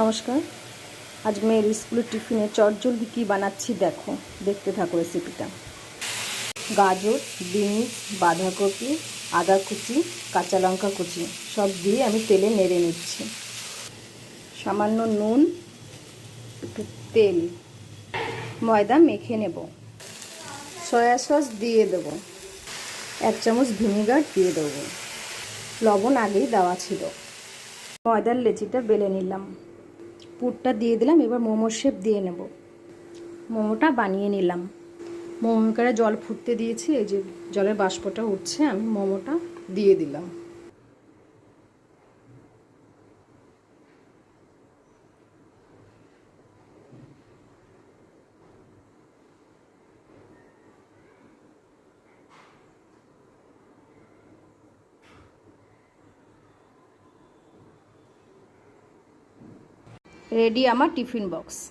নমস্কার। আজ মেয়ের স্কুলের টিফিনে চটজলদি কী বানাচ্ছি দেখো। দেখতে থাকো রেসিপিটা গাজর, বিনস, বাঁধাকপি আদা কুচি কাঁচা লঙ্কা কুচি, সব দিয়ে আমি তেলে নেড়ে নিচ্ছি। সামান্য নুন, একটু তেল, ময়দা মেখে নেব। সয়া সস দিয়ে দেবো। এক চামচ ভিনিগার দিয়ে দেবো। লবণ আগেই দেওয়া ছিল। ময়দার লেচিটা বেলে নিলাম। পুরটা দিয়ে দিলাম, এবার মোমোর শেপ দিয়ে নেব। মোমোটা বানিয়ে নিলাম। মোমোকারে জল ফুটতে দিয়েছি, এই যে জলের বাষ্পটা উঠছে, আমি মোমোটা দিয়ে দিলাম। রেডি আমার টিফিন বক্স।